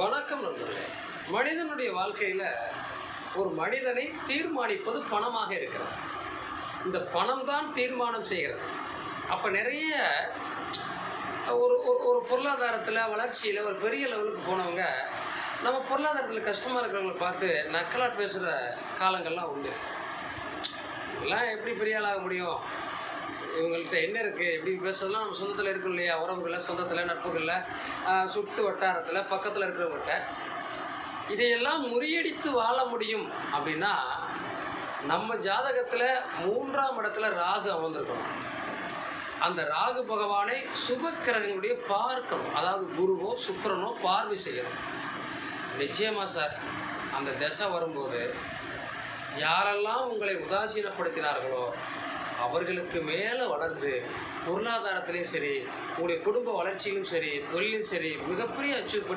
வணக்கம் நண்பர்களே. மனிதனுடைய வாழ்க்கையில் ஒரு மனிதனை தீர்மானிப்பது பணமாக இருக்கிறது. இந்த பணம் தான் தீர்மானம் செய்கிறது. அப்போ நிறைய ஒரு ஒரு ஒரு பொருளாதாரத்தில் வளர்ச்சியில் ஒரு பெரிய லெவலுக்கு போனவங்க நம்ம பொருளாதாரத்தில் கஷ்டமாக இருக்கிறவங்களை பார்த்து நக்கலாக பேசுகிற காலங்கள்லாம் உண்டு. இதெல்லாம் எப்படி பெரிய ஆளாக முடியும்? இவங்கள்ட்ட என்ன இருக்குது எப்படின்னு பேசுறதுலாம் நம்ம சொந்தத்தில் இருக்கும் இல்லையா? உறவுகளில் சொந்தத்தில் நட்புகளில் சுற்று வட்டாரத்தில் பக்கத்தில் இருக்கிறவங்ககிட்ட இதையெல்லாம் முறியடித்து வாழ முடியும் அப்படின்னா நம்ம ஜாதகத்தில் மூன்றாம் இடத்துல ராகு அமர்ந்திருக்கணும். அந்த ராகு பகவானை சுப பார்க்கணும். அதாவது குருவோ சுக்கிரனோ பார்வை செய்யணும். நிச்சயமாக சார் அந்த திசை வரும்போது யாரெல்லாம் உங்களை உதாசீனப்படுத்தினார்களோ அவர்களுக்கு மேலே வளர்ந்து பொருளாதாரத்திலையும் சரி உங்களுடைய குடும்ப வளர்ச்சியிலும் சரி தொழிலும் சரி மிகப்பெரிய அச்சீவ்